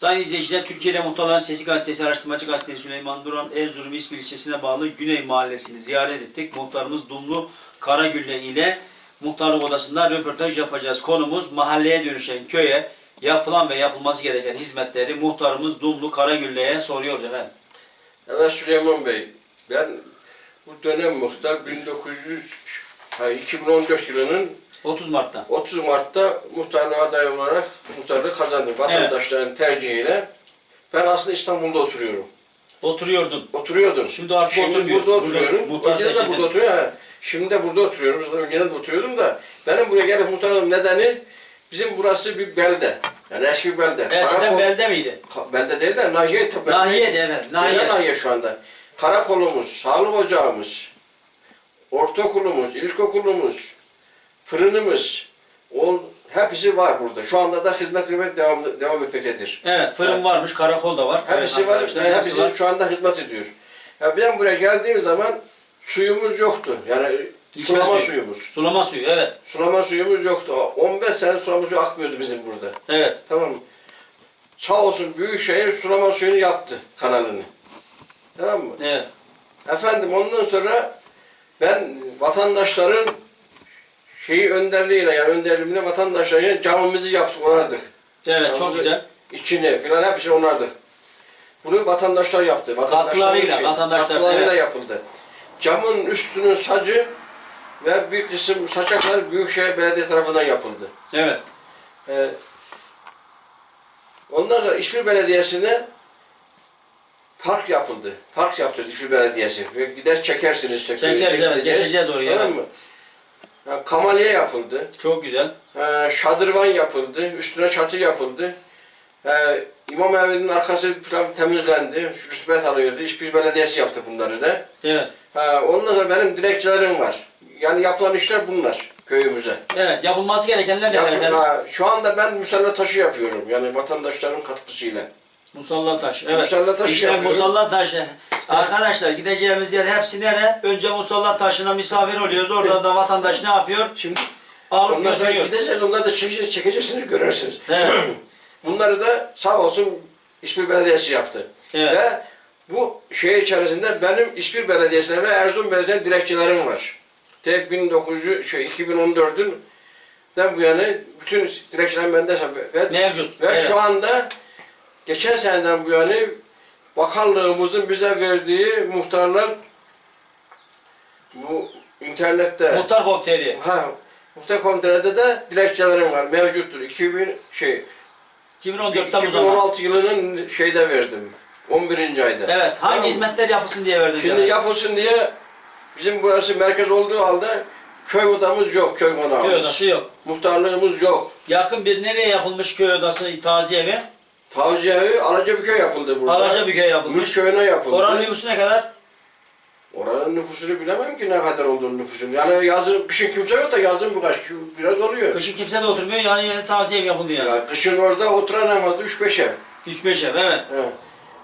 Sayın izleyiciler, Türkiye'de Muhtarların Sesi Gazetesi Araştırmacı Gazetesi Süleyman Duran, Erzurum İsbil ilçesine bağlı Güney Mahallesi'ni ziyaret ettik. Muhtarımız Dumlu Karagülle ile Muhtarlık Odası'nda röportaj yapacağız. Konumuz mahalleye dönüşen köye yapılan ve yapılması gereken hizmetleri muhtarımız Dumlu Karagülle'ye soruyoruz efendim. Evet Süleyman Bey, ben bu dönem muhtar 1900, ha, 2014 yılının 30 Mart'ta. 30 Mart'ta muhtarlığı aday olarak muhtarlığı kazandım vatandaşların tercihiyle. Ben aslında İstanbul'da oturuyorum. Oturuyordun. Oturuyordum. Şimdi artık Şimdi oturmuyorsun. burada oturuyorum. Muhtar Önceden de seçildin. burada oturuyorum. Ha, Şimdi de burada oturuyorum. Önceden de oturuyordum da benim buraya gelip muhtar olmam nedeni bizim burası bir belde. Yani eski bir belde. Eskiden Karakol- belde miydi? Ka- Belde değil de nahiye tabii. Nahiye de efendim. Nahiye. Nahiye. nahiye şu anda. Karakolumuz, sağlık ocağımız, ortaokulumuz, ilkokulumuz, fırınımız, o, hepsi var burada. Şu anda da hizmet vermeye devam, devam etmektedir. Evet, fırın varmış, karakol da var. Hepsi evet, var, hepsi hepsi var. şu anda hizmet ediyor. Ya ben buraya geldiğim zaman suyumuz yoktu. Yani İçme sulama suyu. suyumuz. Sulama suyu, evet. Sulama suyumuz yoktu. 15 sene sulama suyu akmıyordu bizim burada. Evet. Tamam? Sağ olsun Büyükşehir sulama suyunu yaptı kanalını. Tamam mı? Evet. Efendim ondan sonra ben vatandaşların şeyi önderliğiyle yani önderliğimle vatandaşların camımızı yaptık onardık. Evet, çok Camımızı, güzel. İçini filan hepsini onardık. Bunu vatandaşlar yaptı. Vatandaşların Katkılarıyla, şeyi, vatandaşlar, katkılarıyla evet. yapıldı. Camın üstünün sacı ve bir kısım saçaklar Büyükşehir Belediye tarafından yapıldı. Evet. Ee, ondan sonra Belediyesi'ne park yapıldı. Park yaptırdı İşbir Belediyesi. Gider çekersiniz. çeker- Çekeriz, evet. gideceğiz. Geçeceğiz oraya, Tamam mı? Kamalye yapıldı. Çok güzel. Ee, şadırvan yapıldı. Üstüne çatı yapıldı. İmam evinin arkası falan temizlendi. Rüsbet alıyordu. İşbir Belediyesi yaptı bunları da. Evet. Ha, ondan sonra benim dilekçelerim var. Yani yapılan işler bunlar köyümüze. Evet, yapılması gerekenler neler Yapın- efendim? ha, şu anda ben musalla taşı yapıyorum. Yani vatandaşların katkısıyla. Musalla taş. Evet. Musalla taşı işte yapıyorum. musalla taşı. Arkadaşlar gideceğimiz yer hepsi nere? Önce musalla taşına misafir oluyoruz. Orada da vatandaş ne yapıyor? Şimdi Alıp ondan sonra götürüyor. gideceğiz, onları da çekeceğiz, çekeceksiniz, görürsünüz. Evet. Bunları da sağ olsun İşbir Belediyesi yaptı. Evet. Ve bu şehir içerisinde benim İşbir Belediyesi'ne ve Erzurum Belediyesi'ne dilekçelerim var. Tek 1900, şey, 2014'ün den bu yana bütün dilekçelerim bende ve, Mevcut. ve evet. şu anda geçen seneden bu yana bakanlığımızın bize verdiği muhtarlar bu internette Muhtar Kofteri. ha muhtar komitede de dilekçelerim var mevcuttur. 2000 şey 2014'te bu zaman. 2016 yılının şeyde verdim. 11. ayda. Evet. Hangi Tamam. hizmetler yapılsın diye verdi Şimdi canım. yapılsın diye bizim burası merkez olduğu halde köy odamız yok, köy konağımız. Köy odası yok. Muhtarlığımız yok. Yakın bir nereye yapılmış köy odası taziye evi? Tavsiye evi Alacabiköy yapıldı burada. Alacabiköy Mülk yapılmış. köyüne yapıldı. Oranın nüfusu ne kadar? Oranın nüfusunu bilemem ki ne kadar olduğunu nüfusunu. Yani yazın, kışın kimse yok da yazın birkaç biraz oluyor. Kışın kimse de oturmuyor yani taziye evi yapıldı yani. Ya kışın orada oturan en fazla 3-5 ev. 3-5 ev evet. He.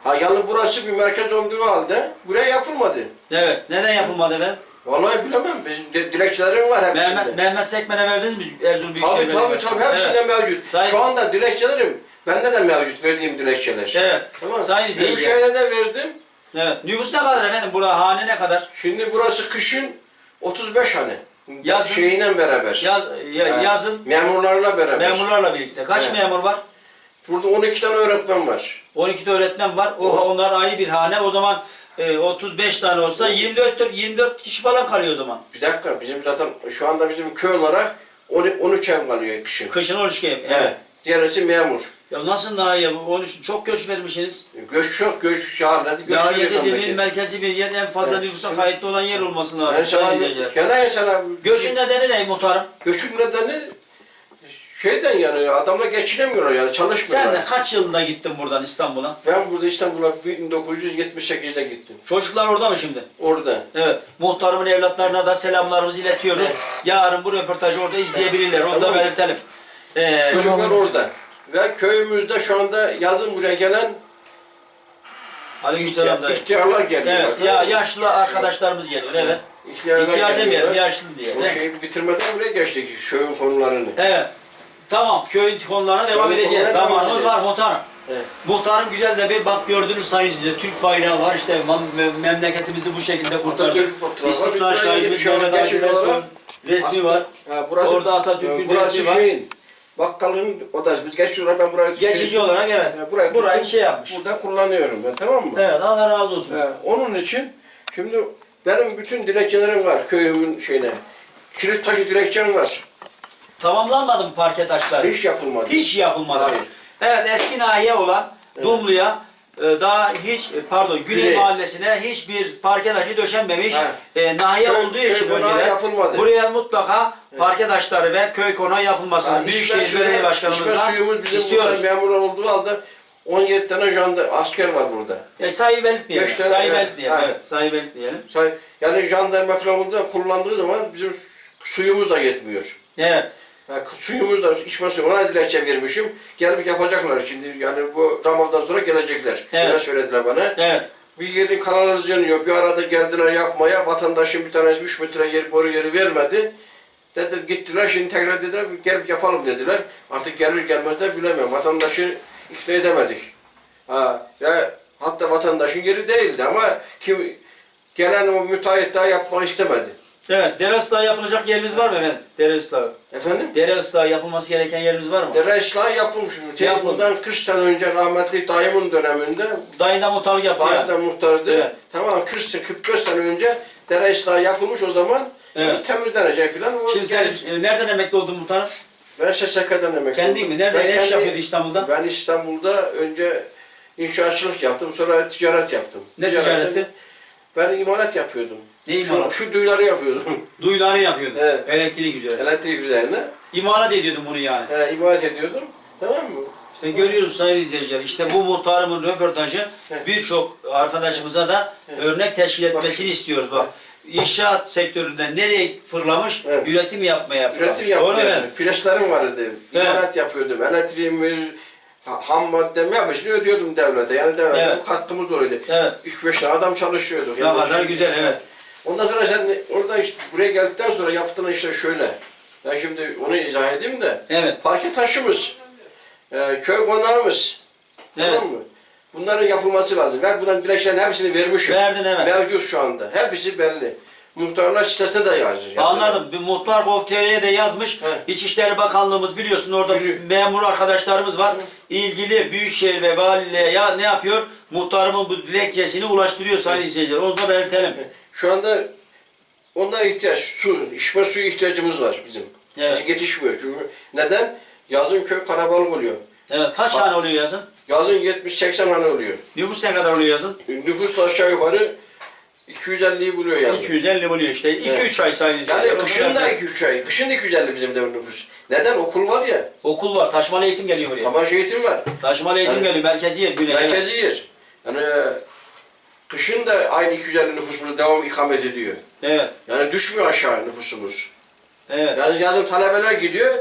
Ha yani burası bir merkez olduğu halde buraya yapılmadı. Evet. Neden yapılmadı efendim? Vallahi bilemem. Bizim de, dilekçelerim var hepsinde. Mehmet, Mehmet Sekmen'e verdiniz mi Erzurum Büyükşehir Tabii tabii tabii hepsinde Evet. mevcut. Sayın- Şu anda dilekçelerim bende de mevcut verdiğim dilekçeler. Evet. Tamam. Sayın izleyiciler. Büyükşehir'e de verdim. Evet. Nüfus ne kadar efendim? Bura hane ne kadar? Şimdi burası kışın 35 hani. Yazın- Şeyiyle beraber. Yaz, ya- Ha, yazın Memurlarla beraber. memurlarla birlikte. Kaç Evet. memur var? Burada 12 tane öğretmen var. 12 de öğretmen var. O, onlar ayrı bir hane. O zaman e, 35 tane olsa 24 dört- 24 kişi falan kalıyor o zaman. Bir dakika bizim zaten şu anda bizim köy olarak 10 13 ev kalıyor kışın. Kışın 13 ev. Evet. Evet. Diğerisi memur. Ya nasıl daha iyi bu? 13 çok göç vermişsiniz. Göç çok göç şahane. Göç geliyor dediğinin memleket. merkezi bir yer en fazla Evet. nüfusa kayıtlı olan yer olması lazım. Ben sana, Göçün nedeni ne muhtarım? göçün nedeni şeyden yani adamla geçinemiyorlar yani çalışmıyorlar. Sen de kaç yılında gittin buradan İstanbul'a? Ben burada İstanbul'a 1978'de gittim. Çocuklar orada mı şimdi? Orada. Evet. Muhtarımın evlatlarına da selamlarımızı iletiyoruz. Evet. Yarın bu röportajı orada izleyebilirler. Onu da Tamam. belirtelim. Ee, Çocuklar orada. Ve köyümüzde şu anda yazın buraya gelen Aleykümselam dayı. ihtiyarlar geliyorlar. Evet. Ya yaşlı arkadaşlarımız geliyor. Evet. İhtiyarlar İhtiyar demeyelim, geliyorlar. yaşlı diye. Bu Evet. şeyi bitirmeden buraya geçtik köyün konularını. Evet. Tamam. Köyün konularına devam Köyün edeceğiz. konularına devam Zamanımız edeceğiz. var muhtarım. Evet. Muhtarım güzel de bir bak gördünüz sayın izleyiciler. Türk bayrağı var işte mem- memleketimizi bu şekilde kurtardık. Atatürk fotoğrafı var. İstiklal şahidimiz Mehmet Akif geçici Ersoy olarak. resmi var. Ha, burası, Orada Atatürk'ün burası resmi var. şeyin, bakkalın odası. Biz geçici olarak ben burayı Geçici olarak evet. Ha, burayı Burayı tuttum. şey yapmış. Burada kullanıyorum ben tamam mı? Evet Allah razı olsun. Ha, onun için şimdi benim bütün dilekçelerim var köyümün şeyine. Kilit taşı dilekçem var. Tamamlanmadı mı parke taşları? Hiç yapılmadı. Hiç yapılmadı. Hayır. Evet eski nahiye olan Dumlu'ya daha hiç e, pardon Güney, Güney. Mahallesi'ne hiçbir parke taşı döşenmemiş. E, nahiye Köy- olduğu köy için önceden yapılmadı. buraya mutlaka parke taşları ve köy konağı yapılmasını Büyükşehir Belediye bizim istiyoruz. memur olduğu halde 17 tane janda asker var burada. E, sayı belirtmeyelim. Tane- Sayı evet, belirtmeyelim. aynen. Evet, sayı belirtmeyelim. Say- Yani jandarma falan olduğu kullandığı zaman bizim su- suyumuz da yetmiyor. Evet. Ha, suyumuz da içme suyu ona dilekçe vermişim. Gelip yapacaklar şimdi yani bu Ramazan sonra gelecekler. Evet. Öyle söylediler bana. Evet. Bir yerin kanalınız yanıyor. Bir arada geldiler yapmaya. Vatandaşın bir tanesi 3 metre yer, boru yeri vermedi. Dediler gittiler şimdi tekrar dediler gel yapalım dediler. Artık gelir gelmez de bilemiyorum. Vatandaşı ikna edemedik. Ha, ya, hatta vatandaşın yeri değildi ama kim gelen o müteahhit daha yapmak istemedi. Evet. Dere ıslahı yapılacak yerimiz var mı efendim? Dere ıslahı. Efendim? Dere ıslahı yapılması gereken yerimiz var mı? Dere ıslahı yapılmış. Yapıldı. Bundan 40 sene önce rahmetli dayımın döneminde Dayında muhtarlık yapıyor. Dayım da muhtardı. Evet. Tamam 40 sene, 45 sene önce dere ıslahı yapılmış o zaman. Evet. Temizlenecek filan. O Şimdi sen e, nereden emekli oldun muhtarım? Ben SSK'dan emekli Kendi oldum. mi? Nerede Ben ne iş kendi- yapıyordu İstanbul'da? Ben İstanbul'da önce inşaatçılık yaptım. Sonra ticaret yaptım. Ne Ticaretten- ticareti? Ben imalat yapıyordum. Ne Şu, imalat? şu duyuları yapıyordum. Duyuları yapıyordun. Evet. Elektrik üzerine. Elektrik üzerine. İmalat ediyordun bunu yani. He, imalat ediyordum. Tamam mı? İşte görüyoruz sayın izleyiciler. İşte bu muhtarımın röportajı Evet. birçok arkadaşımıza da Evet. örnek teşkil etmesini istiyoruz. Bak inşaat sektöründen nereye fırlamış? Evet. Üretim yapmaya fırlamış. Üretim Doğru mu yapıyordum. Preslerim vardı. Evet. İmalat yapıyordum. Elektriğimi, ha- ham maddemi hepsini ödüyordum devlete. Yani devlete Evet. katkımız oydu. Evet. 3-5 tane adam çalışıyordu. Ne kadar güzel evet. Ondan sonra sen orada işte buraya geldikten sonra yaptığın işte şöyle. Ben şimdi onu izah edeyim de. Evet. Parke taşımız, e, köy konağımız. Evet. Tamam mı? Bunların yapılması lazım. Ben bunların dilekçelerin hepsini vermişim. Verdin evet. Mevcut şu anda. Hepsi belli. Muhtarlar sitesine de yazıyor. Anladım. Bir muhtar Gov.tr'ye de yazmış. Evet. İçişleri Bakanlığımız biliyorsun orada Biliyor. memur arkadaşlarımız var. İlgili büyükşehir ve valiliğe ya ne yapıyor? Muhtarımın bu dilekçesini ulaştırıyor sayın izleyiciler. Onu da belirtelim. Şu anda onlara ihtiyaç, su, içme suyu ihtiyacımız var bizim. Evet. Yetişmiyor. Çünkü neden? Yazın köy kalabalık oluyor. Evet. Kaç Bak. tane oluyor yazın? Yazın 70-80 hane oluyor. Nüfus ne kadar oluyor yazın? Nüfus da aşağı yukarı 250'yi buluyor yazın. 250 buluyor işte. 2-3 Evet. ay sayın izleyiciler. Yani kışın da belirtelim. 2-3 ay. Kışın da 250 bizim de nüfus. Neden? Okul var ya. Okul var. Taşmalı eğitim geliyor buraya. Tabaş eğitim var. Taşmalı eğitim Yani- geliyor. Merkezi yer. Güney. Merkezi yer. Yani e, kışın da aynı 250 nüfus burada devam ikamet ediyor. Evet. Yani düşmüyor aşağı nüfusumuz. Evet. Yani yazın talebeler gidiyor,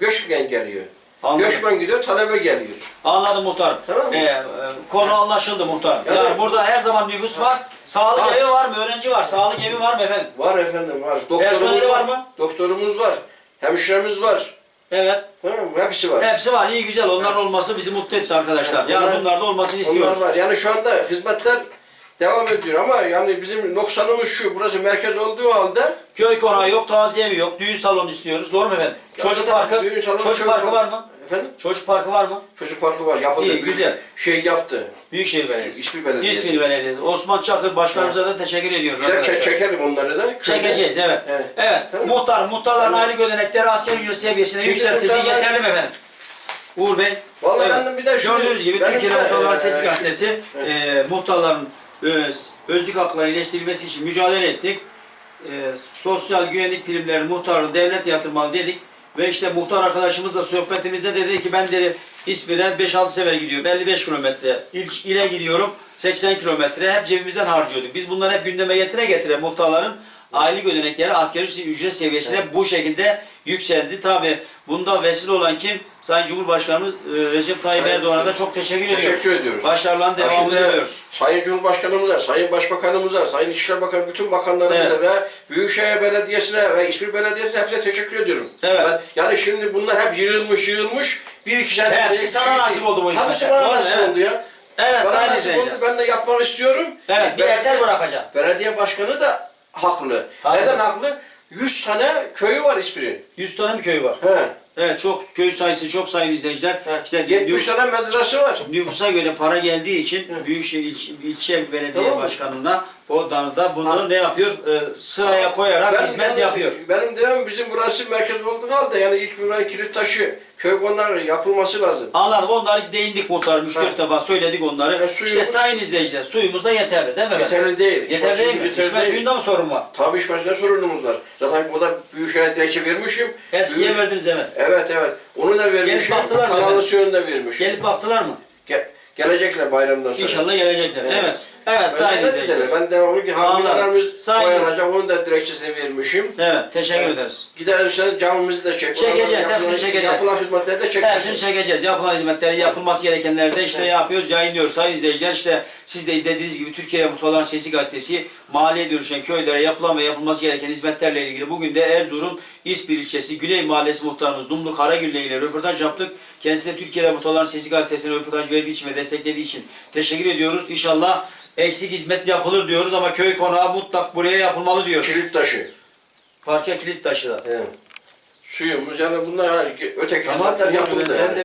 göçmen geliyor. Anladım. Göçmen gidiyor, talebe geliyor. Anladım muhtarım. Tamam mı? Ee, e, konu anlaşıldı muhtarım. Yani, Yani- burada her zaman nüfus var. Sağlık Var. evi var mı? Öğrenci var. Sağlık evi var mı efendim? Var efendim var. Personeli var mı? Doktorumuz var. Hemşiremiz var. Evet. Tamam mı? Hepsi var. Hepsi var. İyi güzel. Onların olması bizi mutlu etti arkadaşlar. Yani onlar- bunlar da olmasını Onlar istiyoruz. var. Yani şu anda hizmetler devam ediyor ama yani bizim noksanımız şu, burası merkez olduğu halde Köy konağı yok, taziye evi yok. Düğün salonu istiyoruz. Doğru mu efendim? Ya Çocuk zaten parkı. düğün salonu, Çocuk köy parkı var mı? Efendim? Çocuk parkı var mı? Çocuk parkı var, yapıldı. İyi, güzel. Şey yaptı. Büyükşehir Belediyesi. İsmil Belediyesi. İsmil Belediyesi. Osman Çakır Başkanımıza da teşekkür ediyoruz Güzel arkadaşlar. çek çekelim onları da. Çekeceğiz evet. Evet. Evet. Tamam. Muhtar, muhtarların aylık ödenekleri asgari ücret seviyesine Şimdi yükseltildi. muhtarlar- Yeterli mi efendim? Uğur Bey. Vallahi ben de bir de şunu- Gördüğünüz gibi benim Türkiye'de de, Muhtarlar e, Sesi şu- Gazetesi e, muhtarların öz, özlük hakları iyileştirilmesi için mücadele ettik. E, sosyal güvenlik primleri muhtarı devlet yatırmalı dedik. Ve işte muhtar arkadaşımızla sohbetimizde dedi ki ben dedi İzmir'e 5-6 sefer gidiyorum. 55 kilometre. İl, ile gidiyorum 80 kilometre. Hep cebimizden harcıyorduk. Biz bunları hep gündeme getire getire muhtarların aylık ödenekleri asgari ücret seviyesine bu şekilde yükseldi. Tabi bunda vesile olan kim? Sayın Cumhurbaşkanımız e, Recep Tayyip Erdoğan'a da çok teşekkür ediyoruz. Teşekkür ediyoruz. Başarıların devamını diliyoruz. Sayın Cumhurbaşkanımıza, Sayın Başbakanımıza, Sayın İçişleri Bakanı, bütün bakanlarımıza Evet. ve Büyükşehir Belediyesi'ne ve İzmir Belediyesi'ne hepsine teşekkür ediyorum. Evet. Ben- yani şimdi bunlar hep yığılmış yığılmış. Bir iki sene... Hepsi sana nasip oldu bu Hepsi hizmetler. bana Doğru, nasip evet. oldu ya. Evet Bana izleyiciler. Ben de yapmak istiyorum. Evet bir Belediye- eser bırakacağım. Belediye başkanı da haklı. Haklı. Neden haklı? 100 tane köyü var İzmir'in. 100 tane bir köy var. He. Evet çok köy sayısı çok sayın izleyiciler. He. İşte 70 tane mezrası var. nüfusa göre para geldiği için Hı. Büyükşehir ilçe, ilçe belediye Tamam mı? başkanına o da da bunu Ha. ne yapıyor? Ee, sıraya koyarak hizmet yapıyor. Benim demem bizim burası merkez olduğu halde yani ilk buranın kilit taşı, köy konağı yapılması lazım. Anladım. Onları değindik muhtarım. 3-4 Ha. defa söyledik onları. Ya, suyumuz- işte sayın izleyiciler suyumuz da yeterli değil mi? Yeterli değil. Yeterli değil mi? Yeterli İçme değil. suyunda mı sorun var? Tabii içmesine sorunumuz var. Zaten o da Büyükşehir Dilekçe vermişim. Eskiye Büyük- verdiniz evet. Evet evet. Onu da vermişim. baktılar mı efendim? suyunu da vermişim. Gelip baktılar mı? Ge- gelecekler bayramdan sonra. İnşallah gelecekler. Evet. Evet. Evet, Ben sayın de izleyiciler. dediler, Ben devamlı ki Anladım. hangilerimiz Sayın koyanacak onun da dilekçesini vermişim. Evet, teşekkür ederiz. Gideriz işte camimizi de çek. Çekeceğiz, Oradan hepsini yapılan- çekeceğiz. Yapılan hizmetleri de Hepsini çekeceğiz. çekeceğiz. Yapılan hizmetleri, yapılması gerekenleri de işte yapıyoruz, yayınlıyoruz. Sayın izleyiciler işte siz de izlediğiniz gibi Türkiye Mutluların Sesi Gazetesi mahalleye dönüşen köylere yapılan ve yapılması gereken hizmetlerle ilgili bugün de Erzurum İspir ilçesi Güney Mahallesi muhtarımız Dumlu Karagülle ile röportaj yaptık. Kendisine Türkiye'de Mutluların Sesi Gazetesi'ne röportaj verdiği için ve desteklediği için teşekkür ediyoruz. İnşallah eksik hizmet yapılır diyoruz ama köy konağı mutlak buraya yapılmalı diyoruz. Kilit taşı. Parke kilit taşı da. Evet. Suyumuz yani bunlar öteki Tamam, hizmetler yapıldı. ben yani. de